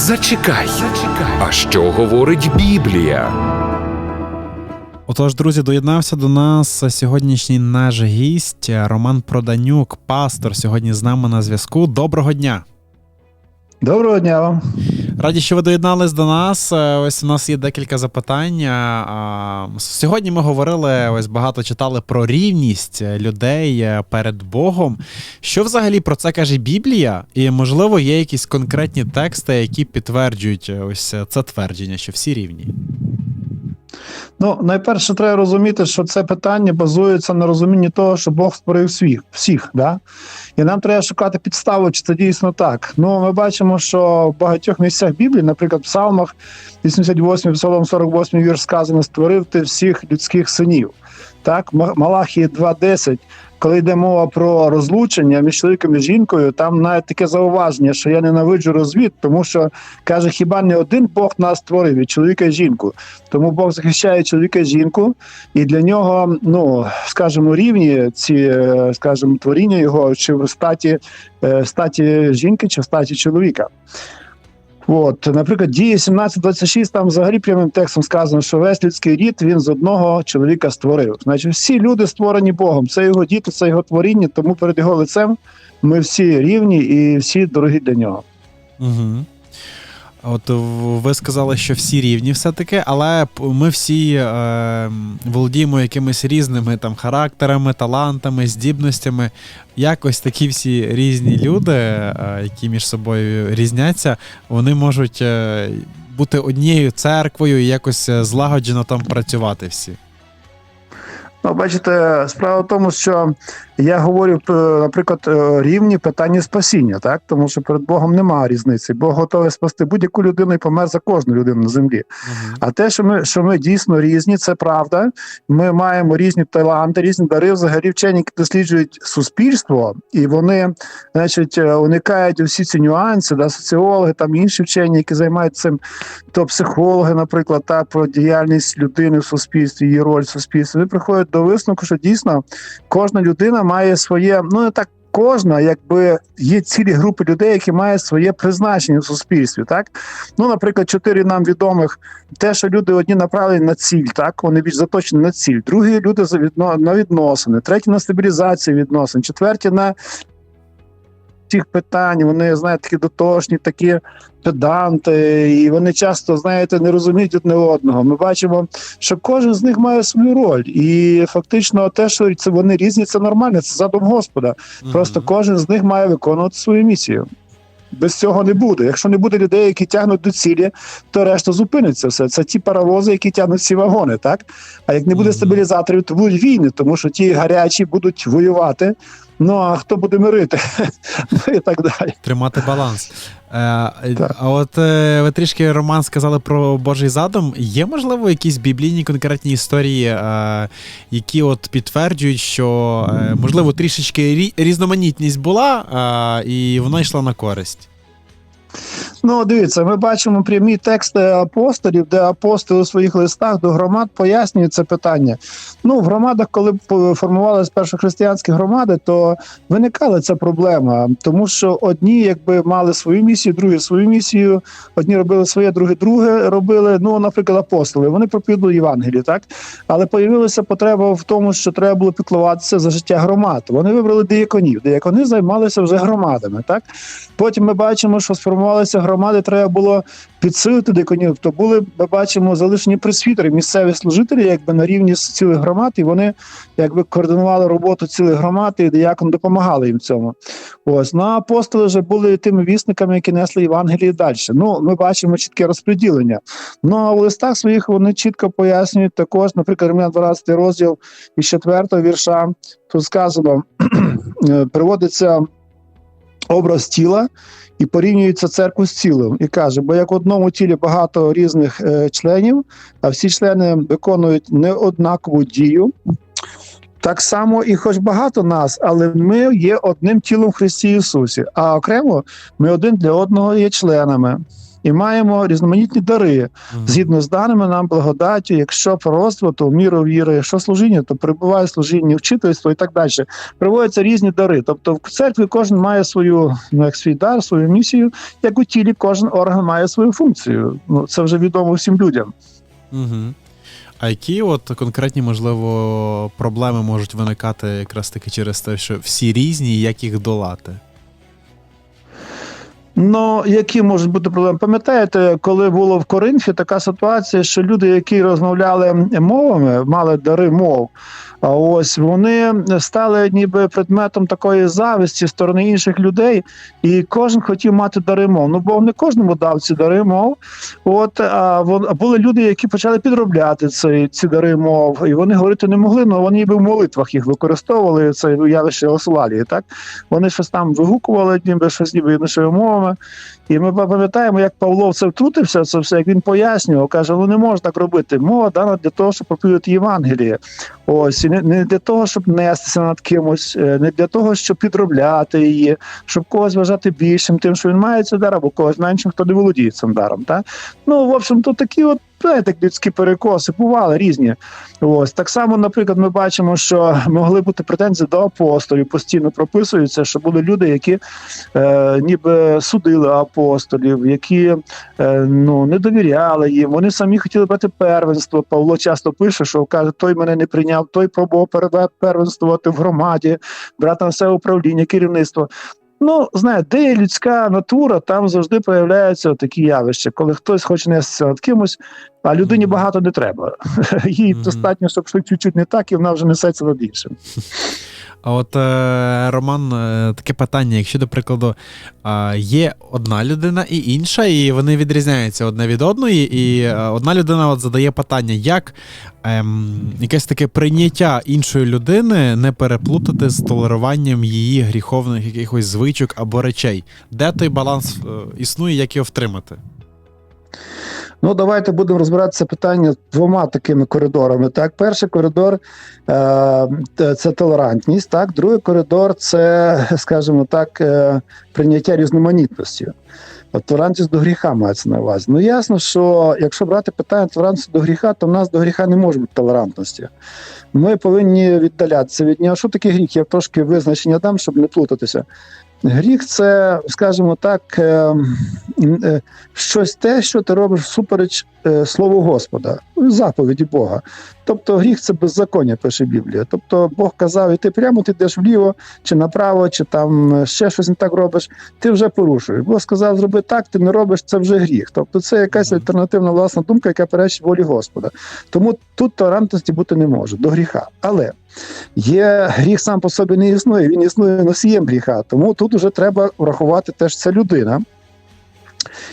Зачекай. А що говорить Біблія? Отож, друзі, доєднався до нас сьогоднішній наш гість Роман Проданюк, пастор. Сьогодні з нами на зв'язку. Доброго дня! Доброго дня вам. Раді, що ви доєднались до нас. Е, Ось у нас є декілька запитань. Сьогодні ми говорили, ось багато читали про рівність людей е, перед Богом. Що взагалі про це каже Біблія? І можливо є якісь конкретні тексти, які підтверджують е, ось це твердження, що всі рівні. Ну, найперше, треба розуміти, що це питання базується на розумінні того, що Бог створив всіх, всіх да? і нам треба шукати підставу, чи це дійсно так. Ну, ми бачимо, що в багатьох місцях Біблії, наприклад, в Псалмах, 88, Псалом 48 вірш сказано: створив ти всіх людських синів. Так, Малахії 2.10, коли йде мова про розлучення між чоловіком і жінкою, там навіть таке зауваження, що я ненавиджу розвід, тому що каже, хіба не один Бог нас створив і чоловіка і жінку. Тому Бог захищає чоловіка і жінку, і для нього, ну скажімо, рівні ці, е, скажімо, творіння його чи в статі, е, статі жінки, чи в статі чоловіка. От, наприклад, дії 17.26, там взагалі прямим текстом сказано, що весь людський рід він з одного чоловіка створив. Значить, всі люди створені Богом. Це його діти, це його творіння, тому перед його лицем ми всі рівні і всі дорогі для нього. Угу. От ви сказали, що всі рівні все-таки, але ми всі е, володіємо якимись різними там характерами, талантами, здібностями. Якось такі всі різні люди, е, які між собою різняться, вони можуть е, бути однією церквою і якось е, злагоджено там працювати всі. Ну, бачите, справа в тому, що я говорю, п- наприклад, е, рівні питання спасіння, так тому що перед Богом немає різниці. Бог готовий спасти будь-яку людину і помер за кожну людину на землі. Угу. А те, що ми що ми дійсно різні, це правда. Ми маємо різні таланти, різні дари. Взагалі вчені які досліджують суспільство, і вони, значить, е, уникають усі ці нюанси, да, соціологи, там інші вчені, які займаються цим, то психологи, наприклад, та про діяльність людини в суспільстві, її роль в суспільстві. Вони приходять до висновку, що дійсно кожна людина має своє, ну не так. Кожна, якби є цілі групи людей, які мають своє призначення в суспільстві, так ну, наприклад, чотири нам відомих те, що люди одні направлені на ціль, так вони більш заточені на ціль. Другі люди на відносини, треті на стабілізацію відносин, четверті на цих питань. Вони знаєте, такі дотошні, такі педанти, і вони часто, знаєте, не розуміють одне одного. Ми бачимо, що кожен з них має свою роль, і фактично те, що це вони різні, це нормально, це задум Господа. Просто кожен з них має виконувати свою місію. Без цього не буде. Якщо не буде людей, які тягнуть до цілі, то решта зупиниться все. Це ті паровози, які тягнуть ці вагони, так? А як не буде стабілізаторів, то будуть війни, тому що ті гарячі будуть воювати. Ну а хто буде мирити? ну і так далі. Тримати баланс. Е, а от е, ви трішки Роман сказали про Божий задум. Є можливо якісь біблійні конкретні історії, е, які от підтверджують, що е, можливо трішечки рі- різноманітність була, е, і вона йшла на користь. Ну, дивіться, ми бачимо прямі тексти апостолів, де апостоли у своїх листах до громад пояснюють це питання. Ну, в громадах, коли формувалися першохристиянські громади, то виникала ця проблема, тому що одні, якби мали свою місію, другі свою місію, одні робили своє, другі друге робили. Ну, наприклад, апостоли. Вони проповідували Євангелію, так але появилася потреба в тому, що треба було піклуватися за життя громад. Вони вибрали дияконів. Диякони займалися вже громадами. Так потім ми бачимо, що сформувалися громади, треба було підсилити дияконів. То були, ми бачимо, залишені пресвітери, місцеві служителі, якби на рівні цілих громад, і вони якби координували роботу цілих громад, і диякон допомагали їм в цьому. Ось ну, а апостоли вже були тими вісниками, які несли Євангелії далі. Ну, ми бачимо чітке розподілення. Ну а в листах своїх вони чітко пояснюють також, наприклад, Римлян 12 розділ із 4 вірша, тут сказано, е, приводиться образ тіла і порівнюється церкву з цілим. І каже, бо як в одному тілі багато різних е, членів, а всі члени виконують неоднакову дію. Так само і хоч багато нас, але ми є одним тілом в Христі Ісусі, а окремо ми один для одного є членами. І маємо різноманітні дари. Згідно з даними нам благодаттю, якщо пророцтво, то в міру віри, якщо служіння, то перебуває служіння, вчительство і так далі. Приводяться різні дари. Тобто в церкві кожен має свою ну, як свій дар, свою місію, як у тілі кожен орган має свою функцію. Ну це вже відомо всім людям. Угу. А які от конкретні, можливо, проблеми можуть виникати якраз таки через те, що всі різні, і як їх долати? Ну, які можуть бути проблеми? Пам'ятаєте, коли було в Коринфі така ситуація, що люди, які розмовляли мовами, мали дари мов, а ось вони стали ніби предметом такої зависті сторони інших людей, і кожен хотів мати дари мов. Ну, бо не кожному дав ці дари мов. От а були люди, які почали підробляти ці, ці дари мов, і вони говорити не могли, але вони ніби в молитвах їх використовували. Це явище Освалії, так? Вони щось там вигукували, ніби щось ніби іншими мовами. І ми пам'ятаємо, як Павло це втрутився, це все, як він пояснював, каже, ну не можна так робити. Мова дана для того, щоб проповідати Євангеліє. Ось не, для того, щоб нестися над кимось, е, не для того, щоб підробляти її, щоб когось вважати більшим, тим, що він має цей дар, або когось меншим, хто не володіє цим даром. Так? Ну, в общем, то такі от. Знаєте, людські перекоси бували різні. Ось так само, наприклад, ми бачимо, що могли бути претензії до апостолів, постійно прописуються, що були люди, які е, ніби судили апостолів, які е, ну не довіряли їм. Вони самі хотіли брати первенство. Павло часто пише, що каже, той мене не прийняв, той пробував первенствувати в громаді, брати на себе управління, керівництво. Ну, знаєте, де є людська натура, там завжди появляються такі явища, коли хтось хоче нестися над кимось, а людині багато не треба. Їй достатньо, щоб щось чуть-чуть не так, і вона вже несеться над іншим. А от е, Роман, е, таке питання: якщо, до прикладу, є одна людина і інша, і вони відрізняються одне від одної, і е, одна людина от задає питання, як ем, якесь таке прийняття іншої людини не переплутати з толеруванням її гріховних якихось звичок або речей. Де той баланс існує, як його втримати? Ну, давайте будемо розбирати це питання двома такими коридорами. Так, перший коридор е, це толерантність. Так, другий коридор це, скажімо так, е, прийняття різноманітності. От толерантність до гріха мається на увазі. Ну ясно, що якщо брати питання толерантності до гріха, то в нас до гріха не може бути толерантності. Ми повинні віддалятися від нього. Що таке гріх? Я трошки визначення дам, щоб не плутатися. Гріх це, скажімо так, е, м, е, щось те, що ти робиш всупереч е, слову Господа, заповіді Бога. Тобто гріх це беззаконня, пише Біблія. Тобто Бог казав, і ти прямо ти йдеш вліво, чи направо, чи там е, ще щось не так робиш, ти вже порушуєш. Бог сказав, зроби так, ти не робиш, це вже гріх. Тобто це якась альтернативна власна думка, яка перечить волі Господа. Тому тут толерантності бути не може до гріха. Але є гріх сам по собі не існує, він існує носієм гріха. Тому тут вже треба врахувати теж це людина.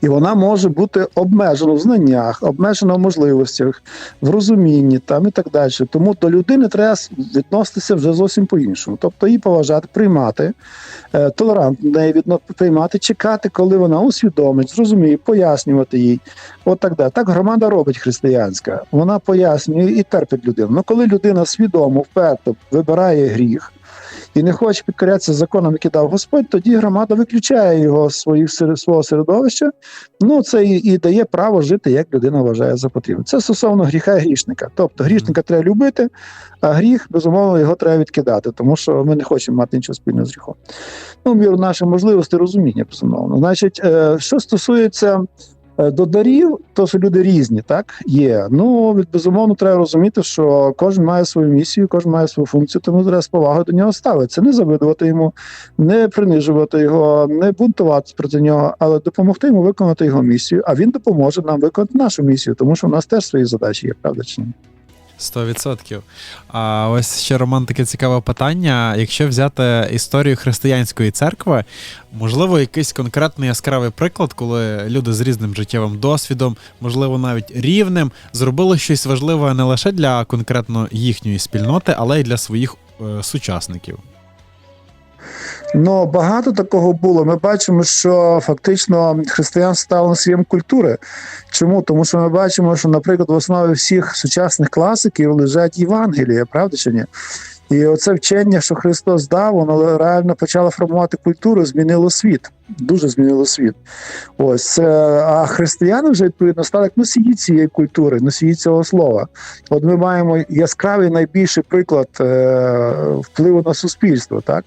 І вона може бути обмежена в знаннях, обмежена в можливостях, в розумінні там і так далі. Тому до людини треба відноситися вже зовсім по-іншому. Тобто її поважати, приймати, е, толерантно неї відно- приймати, чекати, коли вона усвідомить, зрозуміє, пояснювати їй. От так далі. Так громада робить християнська. Вона пояснює і терпить людину. Ну коли людина свідомо, вперто вибирає гріх. І не хоче підкорятися законам, які дав Господь, тоді громада виключає його з своїх свого середовища. Ну це і, і дає право жити, як людина вважає за потрібне. Це стосовно гріха і грішника. Тобто грішника треба любити, а гріх, безумовно, його треба відкидати, тому що ми не хочемо мати нічого спільного з гріхом. Ну, міру наших можливостей розуміння, безумовно. Значить, е, що стосується. Е, До дарів, то що люди різні, так є. Ну від безумовно треба розуміти, що кожен має свою місію, кожен має свою функцію, тому треба з повагою до нього ставитися, не завидувати йому, не принижувати його, не бунтуватися проти нього, але допомогти йому виконати його місію. А він допоможе нам виконати нашу місію, тому що в нас теж свої задачі є, правда чи ні? 100%. А ось ще Роман таке цікаве питання. Якщо взяти історію християнської церкви, можливо, якийсь конкретний яскравий приклад, коли люди з різним життєвим досвідом, можливо, навіть рівнем, зробили щось важливе не лише для конкретно їхньої спільноти, але й для своїх е, сучасників. Ну багато такого було. Ми бачимо, що фактично християнство стало носієм культури. Чому? Тому що ми бачимо, що, наприклад, в основі всіх сучасних класиків лежать Євангелія, правда чи ні? І оце вчення, що Христос дав, воно реально почало формувати культуру, змінило світ. Дуже змінило світ. Ось а християни вже відповідно стали носії цієї культури, носії цього слова. От ми маємо яскравий найбільший приклад е, впливу на суспільство. Так,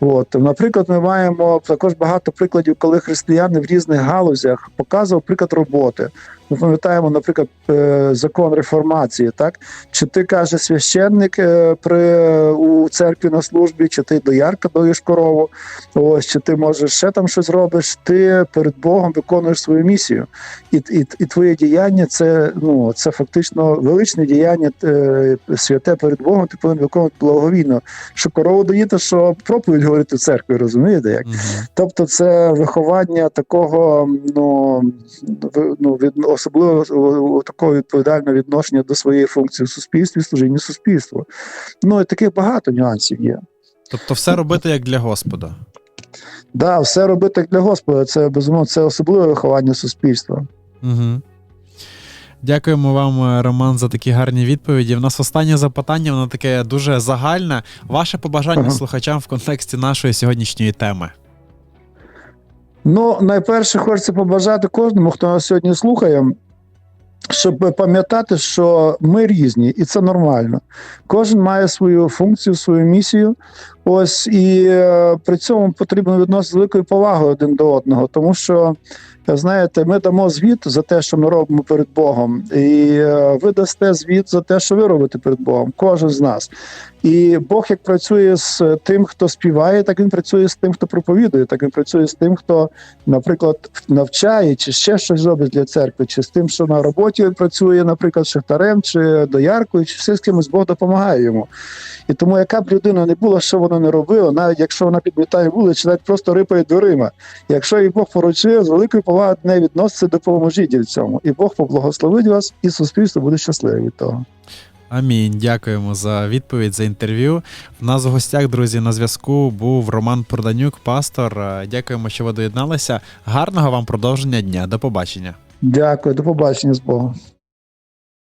от наприклад, ми маємо також багато прикладів, коли християни в різних галузях показував приклад роботи. Ми пам'ятаємо, наприклад, е, закон реформації, так чи ти каже священник е, при у церкві на службі, чи ти доярка доїш корову, ось чи ти можеш ще там щось робиш. Ти перед Богом виконуєш свою місію, і, і, і твоє діяння це ну це фактично величне діяння е, святе перед Богом. Ти повинен виконувати благовійно. Що корову доїти, що проповідь говорити в церкві, розумієте? Як Мгм. Тобто, це виховання такого, ну ну від особливо о, о, такого відповідального відношення до своєї функції в суспільстві, служіння суспільству. Ну і таких багато нюансів є. Тобто все робити як для Господа. Да, все робити як для Господа. Це безумовно це особливе виховання суспільства. Угу. Дякуємо вам, е, Роман, за такі гарні відповіді. В нас останнє запитання, воно таке дуже загальне. Ваше побажання Ага. слухачам в контексті нашої сьогоднішньої теми. Ну, найперше, хочеться побажати кожному, хто нас сьогодні слухає, щоб пам'ятати, що ми різні, і це нормально. Кожен має свою функцію, свою місію. Ось і е, при цьому потрібно відносити великою повагою один до одного, тому що. Знаєте, ми дамо звіт за те, що ми робимо перед Богом, і е, ви дасте звіт за те, що ви робите перед Богом, кожен з нас. І Бог як працює з тим, хто співає, так він працює з тим, хто проповідує, так він працює з тим, хто, наприклад, навчає чи ще щось робить для церкви, чи з тим, що на роботі він працює, наприклад, шахтарем чи дояркою, чи все з кимось Бог допомагає йому. І тому, яка б людина не була, що вона не робила, навіть якщо вона підмітає вулицю, навіть просто рипає дверима. Якщо їй Бог поручив, з великою повагою не неї відноситься, допоможіть в цьому. І Бог поблагословить вас, і суспільство буде щасливе від того. Амінь. Дякуємо за відповідь, за інтерв'ю. В нас в гостях, друзі, на зв'язку був Роман Проданюк, пастор. Е, Дякуємо, що ви доєдналися. Гарного вам продовження дня. До побачення. Дякую, до побачення з Богом.